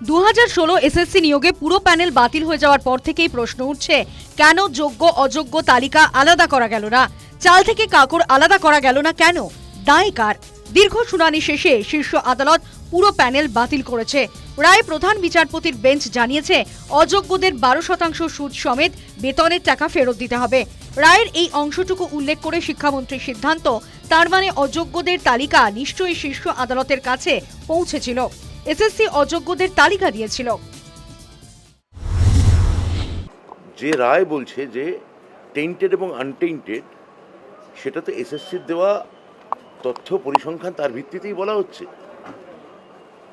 দু হাজার ষোলো এসএসসি নিয়োগে পুরো প্যানেল বাতিল হয়ে যাওয়ার পর থেকেই প্রশ্ন উঠছে, কেন যোগ্য, অযোগ্য তালিকা আলাদা করা গেল না? চাল থেকে কাকড় আলাদা করা গেল না কেন? দায় কার? দীর্ঘ শুনানি শেষে শীর্ষ আদালত পুরো প্যানেল বাতিল করেছে। রায় প্রধান বিচারপতির বেঞ্চ জানিয়েছে, অযোগ্যদের বারো শতাংশ সুদ সমেত বেতনের টাকা ফেরত দিতে হবে। রায়ের এই অংশটুকু উল্লেখ করে শিক্ষামন্ত্রীর সিদ্ধান্ত, তার মানে অযোগ্যদের তালিকা নিশ্চয়ই শীর্ষ আদালতের কাছে পৌঁছেছিল। এসএসসি অযোগ্যদের তালিকা দিয়েছিল। যে রায় বলছে যে টেন্টেড এবং আনটেন্টেড সেটা তো এসএসসির দেওয়া তথ্য পরিসংখ্যান তার ভিত্তিতেই বলা হচ্ছে।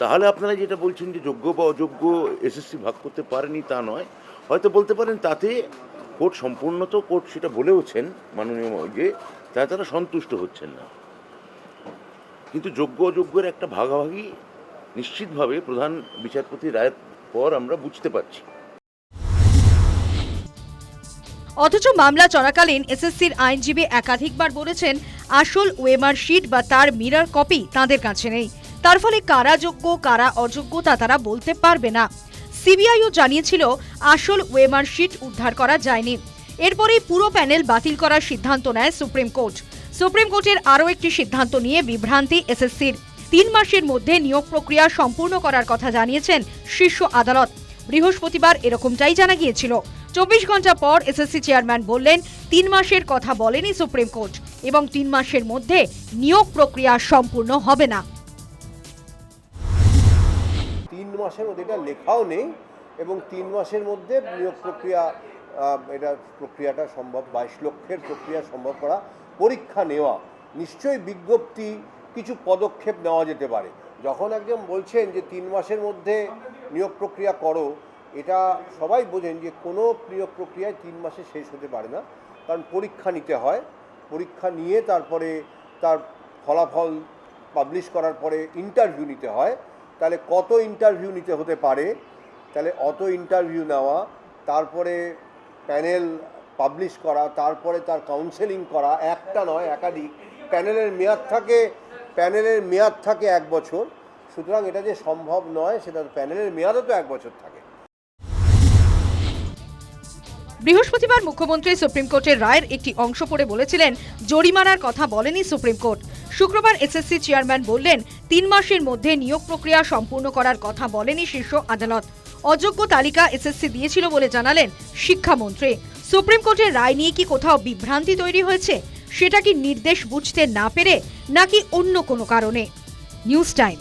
তাহলে আপনারা যেটা বলছেন যে যোগ্য বা অযোগ্য এসএসসি ভাগ করতে পারেনি তা নয়, হয়তো বলতে পারেন তাতে কোর্ট সম্পূর্ণ তো কোর্ট সেটা বলেওছেন মাননীয় যে তাতে তারা সন্তুষ্ট হচ্ছেন না। কিন্তু যোগ্য অযোগ্যের একটা ভাগাভাগি নিশ্চিতভাবে প্রধান বিচারপতি রায়ের পর আমরা বুঝতে পারছি। অথচ মামলা চলাকালীন এসএসসির আইনজীবী একাধিকবার বলেছেন, আসল ওয়েমার শিট বা তার মিরার কপি তাদের কাছে নেই। তার ফলে কারা যোগ্য, কারা অযোগ্য তা তারা বলতে পারবে না। সিবিআইও জানিয়েছিল, আসল ওয়েমার শিট উদ্ধার করা যায়নি। এরপরেই পুরো প্যানেল বাতিল করার সিদ্ধান্ত নেয় সুপ্রিম কোর্ট। সুপ্রিম কোর্টের আরও একটি সিদ্ধান্ত নিয়ে বিভ্রান্তি এসএসসির। তিন মাসের মধ্যে নিয়োগ প্রক্রিয়া সম্পূর্ণ করার কথা জানিয়েছেন শীর্ষ আদালত। বৃহস্পতিবার এরকমটাই জানা গিয়েছিল। চব্বিশ ঘণ্টা পর এসএসসি চেয়ারম্যান বললেন, তিন মাসের কথা বলেনি সুপ্রিম কোর্ট এবং তিন মাসের মধ্যে নিয়োগ প্রক্রিয়া সম্পূর্ণ হবে না। তিন মাসের মধ্যে, এটা লেখাও নেই এবং তিন মাসের মধ্যে নিয়োগ প্রক্রিয়া এটা প্রক্রিয়াটা সম্ভব, বাইশ লক্ষের প্রক্রিয়া সম্ভব করা, পরীক্ষা নেওয়া। নিশ্চয়ই বিজ্ঞপ্তি কিছু পদক্ষেপ নেওয়া যেতে পারে। যখন একজন বলছেন যে তিন মাসের মধ্যে নিয়োগ প্রক্রিয়া করো, এটা সবাই বোঝেন যে কোনো নিয়োগ প্রক্রিয়ায় তিন মাসে শেষ হতে পারে না। কারণ পরীক্ষা নিতে হয়। পরীক্ষা নিয়ে তারপরে তার ফলাফল পাবলিশ করার পরে ইন্টারভিউ নিতে হয়। তাহলে কত ইন্টারভিউ নিতে হতে পারে? তাহলে অত ইন্টারভিউ নেওয়া, তারপরে প্যানেল পাবলিশ করা, তারপরে তার কাউন্সেলিং করা, একটা নয়, একাধিক। প্যানেলের মেয়াদ থাকে প্যানেলের মেয়াদ থাকে এক বছর। সুতরাং এটা যে সম্ভব নয়, সেটা প্যানেলের মেয়াদও তো এক বছর থাকে। বৃহস্পতিবার মুখ্যমন্ত্রী সুপ্রিম কোর্টের রায়ের একটি অংশ পড়ে বলেছিলেন, জরিমানার কথা বলেনি সুপ্রিম কোর্ট। শুক্রবার এসএসসি চেয়ারম্যান বললেন, তিন মাসের মধ্যে নিয়োগ প্রক্রিয়া সম্পূর্ণ করার কথা বলেনি শীর্ষ আদালত। অযোগ্য তালিকা এসএসসি দিয়েছিল বলে জানালেন শিক্ষামন্ত্রী। সুপ্রিম কোর্টের রায় নিয়ে কি কোথাও বিভ্রান্তি তৈরি হয়েছে? সেটা কি নির্দেশ বুঝতে না পেরে নাকি অন্য কোনো কারণে? News time.